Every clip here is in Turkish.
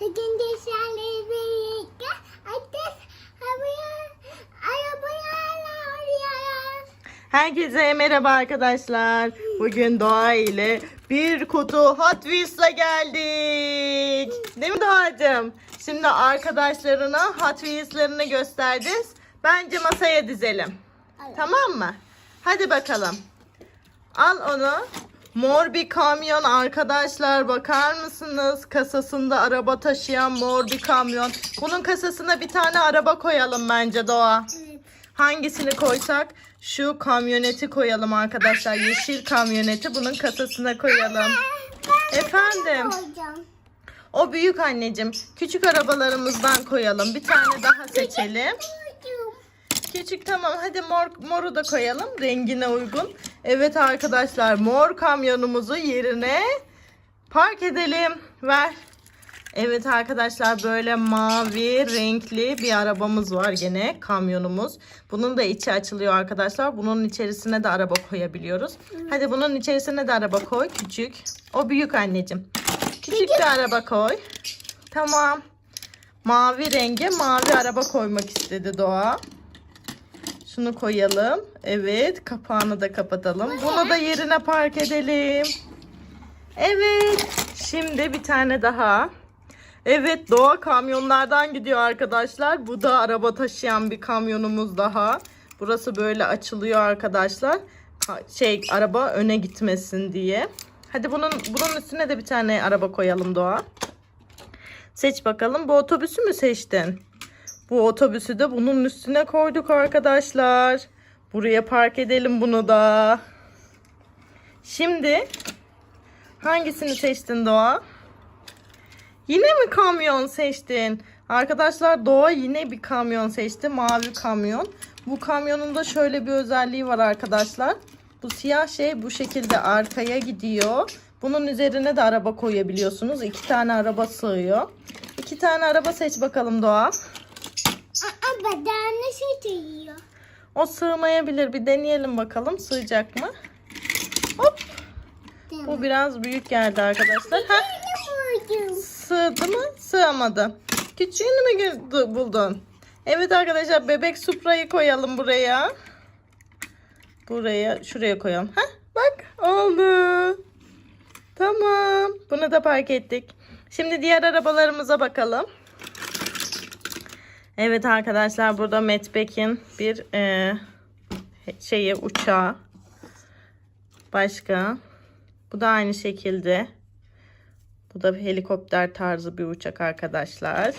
Bugün dışarı birlikte ateş havaya arabaya alıyoruz. Herkese merhaba arkadaşlar. Bugün Doğa ile bir kutu Hot Wheels'la geldik. Değil mi Doğacığım? Şimdi arkadaşlarına Hot Wheels'larını göstereceğiz. Bence masaya dizelim. Tamam mı? Hadi bakalım. Al onu. Mor bir kamyon arkadaşlar bakar mısınız? Kasasında araba taşıyan mor bir kamyon. Bunun kasasına bir tane araba koyalım bence Doğa. Hangisini koysak? Şu kamyoneti koyalım arkadaşlar. Yeşil kamyoneti bunun kasasına koyalım. Efendim. O büyük anneciğim. Küçük arabalarımızdan koyalım. Bir tane daha seçelim. Küçük tamam. Hadi mor, moru da koyalım. Rengine uygun. Evet arkadaşlar mor kamyonumuzu yerine park edelim. Ver. Evet arkadaşlar böyle mavi renkli bir arabamız var gene kamyonumuz. Bunun da içi açılıyor arkadaşlar. Bunun içerisine de araba koyabiliyoruz. Hadi bunun içerisine de araba koy küçük. O büyük anneciğim. Küçük bir araba koy. Tamam. Mavi renge mavi araba koymak istedi Doğa. Şunu koyalım. Evet kapağını da kapatalım. Bunu da yerine park edelim. Evet. Şimdi bir tane daha. Evet Doğa kamyonlardan gidiyor arkadaşlar. Bu da araba taşıyan bir kamyonumuz daha. Burası böyle açılıyor arkadaşlar. Ka- Şey araba öne gitmesin diye. Hadi bunun bunun üstüne de bir tane araba koyalım Doğa. Seç bakalım. Bu otobüsü mü seçtin? Bu otobüsü de bunun üstüne koyduk arkadaşlar. Buraya park edelim bunu da. Şimdi hangisini seçtin Doğa? Yine mi kamyon seçtin? Arkadaşlar Doğa yine bir kamyon seçti. Mavi kamyon. Bu kamyonun da şöyle bir özelliği var arkadaşlar. Bu siyah şey bu şekilde arkaya gidiyor. Bunun üzerine de araba koyabiliyorsunuz. İki tane araba sığıyor. İki tane araba seç bakalım Doğa. Aa, bedeni seçiyor. O sığmayabilir. Bir deneyelim bakalım. Sığacak mı? Hop. Bu biraz büyük geldi arkadaşlar. Koydum? Sığdı mı? Sığamadı. Küçüğünü mü buldun? Evet arkadaşlar bebek Supra'yı koyalım buraya. Buraya şuraya koyalım. Heh, bak oldu. Tamam. Bunu da park ettik. Şimdi diğer arabalarımıza bakalım. Evet arkadaşlar burada Metbek'in bir e, şeyi uçağı. Başka. Bu da aynı şekilde. Bu da bir helikopter tarzı bir uçak arkadaşlar.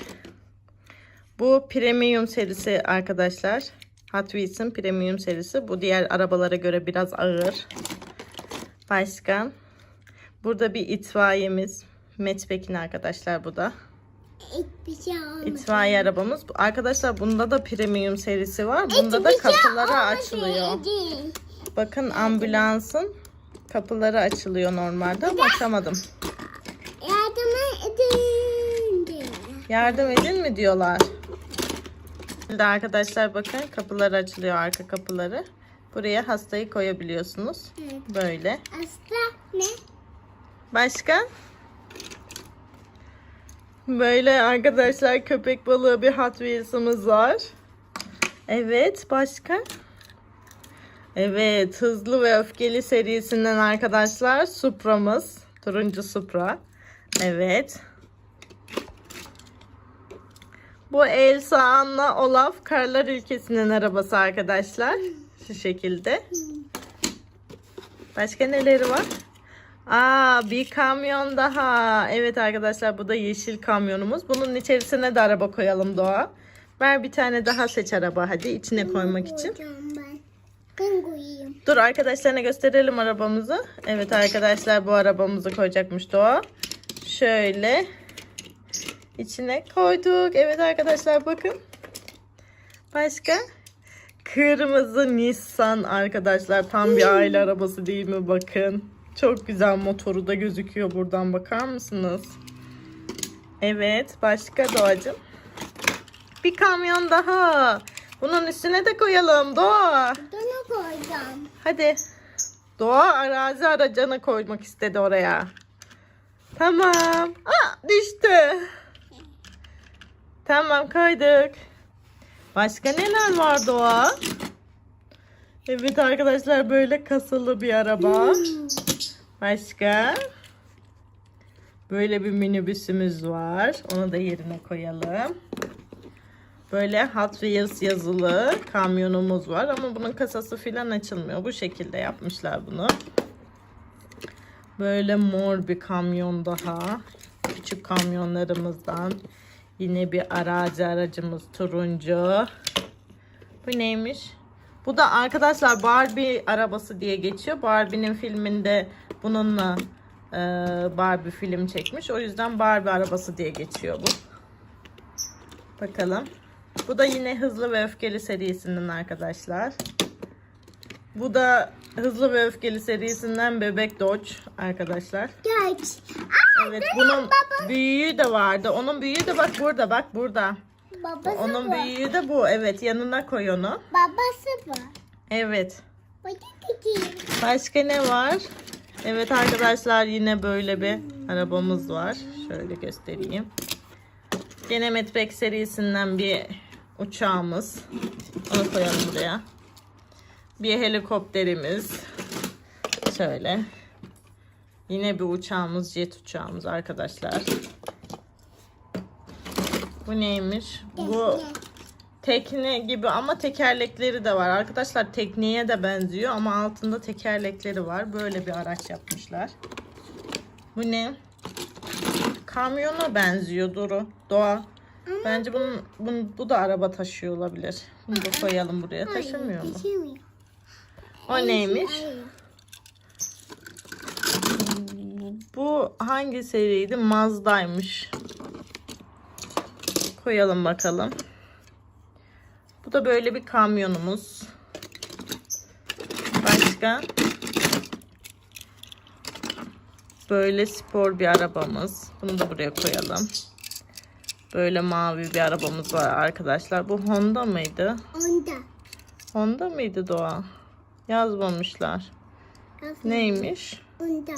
Bu premium serisi arkadaşlar. Hot Wheels'in premium serisi. Bu diğer arabalara göre biraz ağır. Başka. Burada bir itfaiyemiz. Metbek'in arkadaşlar bu da. Hiçbir şey olmadı. İtfaiye arabamız. Arkadaşlar bunda da premium serisi var. Bunda da şey kapıları olmadı. açılıyor. Bakın ambulansın kapıları açılıyor normalde ama açamadım. Yardım edin. Yardım edin mi diyorlar. Şimdi arkadaşlar bakın kapıları açılıyor arka kapıları. Buraya hastayı koyabiliyorsunuz. Böyle. Asla ne? Başka? Böyle arkadaşlar köpek balığı bir Hot Wheels'ımız var. Evet başka? Evet hızlı ve öfkeli serisinden arkadaşlar Supra'mız. Turuncu Supra. Evet. Bu Elsa, Anna, Olaf Karlar Ülkesi'nin arabası arkadaşlar. Şu şekilde. Başka neleri var? Aa bir kamyon daha. Evet arkadaşlar bu da yeşil kamyonumuz. Bunun içerisine de araba koyalım Doğa. Ver bir tane daha seç araba hadi içine koymak için. Dur arkadaşlarına gösterelim arabamızı. Evet arkadaşlar bu arabamızı koyacakmış Doğa. Şöyle içine koyduk. Evet arkadaşlar bakın. Başka? Kırmızı Nissan arkadaşlar. Tam bir aile arabası değil mi? Bakın. Çok güzel motoru da gözüküyor buradan. Bakar mısınız? Evet. Başka Doğacığım? Bir kamyon daha. Bunun üstüne de koyalım Doğa. Bunu koyacağım. Hadi. Doğa arazi aracını koymak istedi oraya. Tamam. Aa, düştü. Tamam koyduk. Başka neler var Doğa? Evet arkadaşlar böyle kasılı bir araba. Başka? Böyle bir minibüsümüz var. Onu da yerine koyalım. Böyle Hot Wheels yazılı kamyonumuz var ama bunun kasası filan açılmıyor. Bu şekilde yapmışlar bunu. Böyle mor bir kamyon daha. Küçük kamyonlarımızdan. Yine bir arazi aracımız turuncu. Bu neymiş? Bu da arkadaşlar Barbie arabası diye geçiyor. Barbie'nin filminde bununla e, Barbie film çekmiş. O yüzden Barbie arabası diye geçiyor bu. Bakalım. Bu da yine Hızlı ve Öfkeli serisinden arkadaşlar. Bu da Hızlı ve Öfkeli serisinden Bebek Dodge arkadaşlar. Geç. Evet bunun büyüğü de vardı. Onun büyüğü de bak burada bak burada. Babası Onun bu. büyüğü de bu. Evet yanına koy onu. Babası bu. Evet. Başka ne var? Evet arkadaşlar yine böyle bir arabamız var. Şöyle göstereyim. Gene Metrex serisinden bir uçağımız. Onu koyalım buraya. Bir helikopterimiz. Şöyle. Yine bir uçağımız, jet uçağımız arkadaşlar. Bu neymiş? Bu tekne gibi ama tekerlekleri de var. Arkadaşlar tekneye de benziyor ama altında tekerlekleri var. Böyle bir araç yapmışlar. Bu ne? Kamyona benziyor Duru. Doğa. Bence bunun, bunun bu da araba taşıyor olabilir. Bunu da koyalım buraya. Taşımıyor mu? O neymiş? Bu hangi seriydi? Mazda'ymış. Koyalım bakalım. Bu da böyle bir kamyonumuz. Başka? Böyle spor bir arabamız. Bunu da buraya koyalım. Böyle mavi bir arabamız var arkadaşlar. Bu Honda mıydı? Onda. Honda mıydı Doğa? Yazmamışlar. Nasıl? Neymiş? Onda.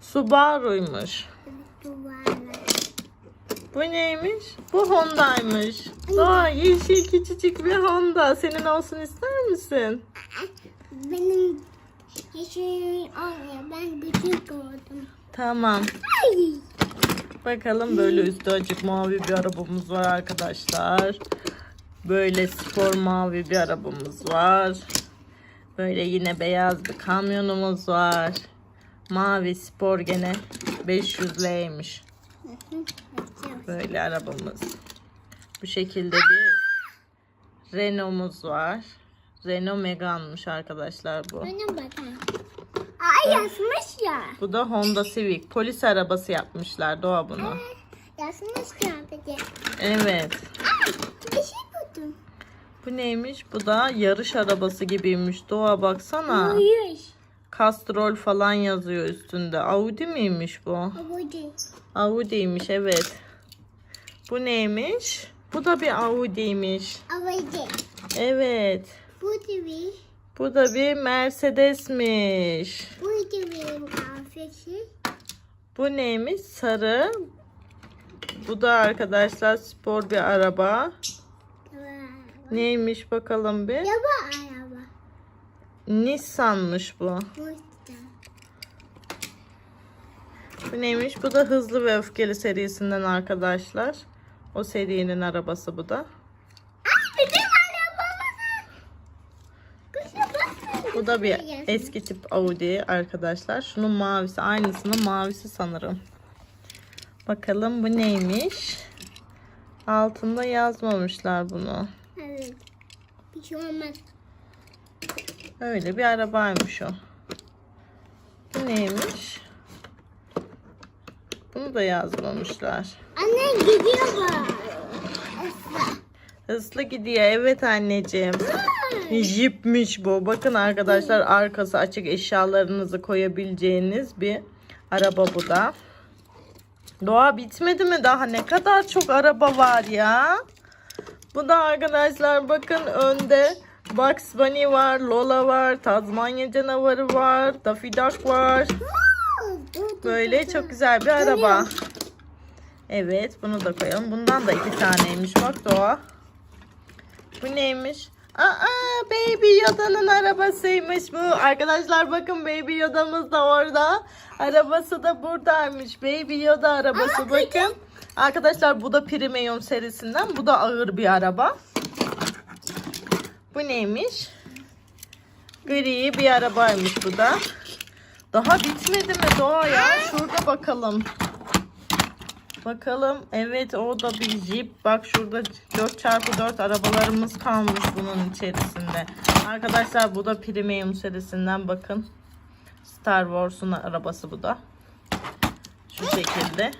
Subaru'ymuş. Evet. Bu neymiş? Bu Honda'ymış. Aa yeşil küçücük bir Honda. Senin olsun ister misin? Benim yeşil olmuyor. Ben küçük oldum. Tamam. Ay. Bakalım böyle üstü açık mavi bir arabamız var arkadaşlar. Böyle spor mavi bir arabamız var. Böyle yine beyaz bir kamyonumuz var. Mavi spor gene 500L'ymiş. Böyle arabamız. Bu şekilde bir Renault'muz var. Renault Megane'mış arkadaşlar bu. Bana bakın. Ay yazmış ya. Bu da Honda Civic. Polis arabası yapmışlar Doğa bunu. Yazmış ya peki. Evet. Bir şey buldum. Bu neymiş? Bu da yarış arabası gibiymiş. Doğa baksana. Hayır. Kastrol falan yazıyor üstünde. Audi miymiş bu? Değil. Audi'ymiş evet. Bu neymiş? Bu da bir Audi'ymiş. Avaydı. Evet. Bu değil. Bu da bir Mercedes'miş. Bu değil kafesi. Bu neymiş? Sarı. Bu da arkadaşlar spor bir araba. Neymiş bakalım bir. Yaba araba. Nissan'mış. Bu Bu neymiş? Bu da Hızlı ve Öfkeli serisinden arkadaşlar. O serinin arabası bu da. Bu da bir eski tip Audi arkadaşlar. Şunun mavisi aynısının mavisi sanırım. Bakalım bu neymiş? Altında yazmamışlar bunu. Evet. Bir şey olmaz. Öyle bir arabaymış o. Bu neymiş? Bunu da yazmamışlar. Anne gidiyor bu. Hızlı gidiyor. Evet anneciğim. Jeepmiş bu. Bakın arkadaşlar arkası açık eşyalarınızı koyabileceğiniz bir araba bu da. Doğa bitmedi mi daha? Ne kadar çok araba var ya. Bu da arkadaşlar bakın önde Bugs Bunny var, Lola var, Tazmanya canavarı var, Daffy Duck var. Böyle çok güzel bir araba. Evet bunu da koyalım. Bundan da iki taneymiş. Bak Doğa. Bu neymiş? Aa Baby Yoda'nın arabasıymış bu. Arkadaşlar bakın Baby Yoda'mız da orada. Arabası da buradaymış. Baby Yoda arabası bakın. Arkadaşlar bu da Premium serisinden. Bu da ağır bir araba. Bu neymiş? Gri bir arabaymış bu da. Daha bitmedi mi Doğa ya? Şurada bakalım. Bakalım. Evet o da bir jeep. Bak şurada 4x4 arabalarımız kalmış bunun içerisinde. Arkadaşlar bu da Premium serisinden bakın. Star Wars'un arabası bu da. Şu şekilde.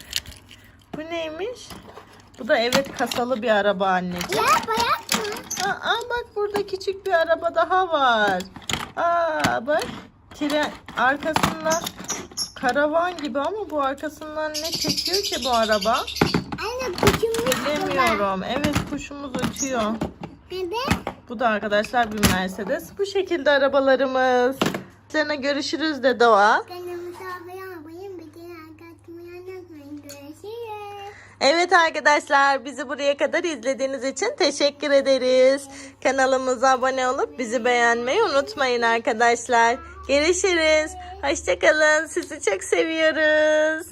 Bu neymiş? Bu da evet kasalı bir araba anneciğim. Ya bayak mı? Aa, bak burada küçük bir araba daha var. Aa bak tren arkasında karavan gibi ama bu arkasından ne çekiyor ki bu araba? Anne kuşumuz Bilemiyorum. Evet kuşumuz. Neden? Bu da arkadaşlar bir Mercedes. Bu şekilde arabalarımız. Sana görüşürüz de Doğa. Evet arkadaşlar bizi buraya kadar izlediğiniz için teşekkür ederiz. Kanalımıza abone olup bizi beğenmeyi unutmayın arkadaşlar. Görüşürüz. Hoşçakalın. Sizi çok seviyoruz.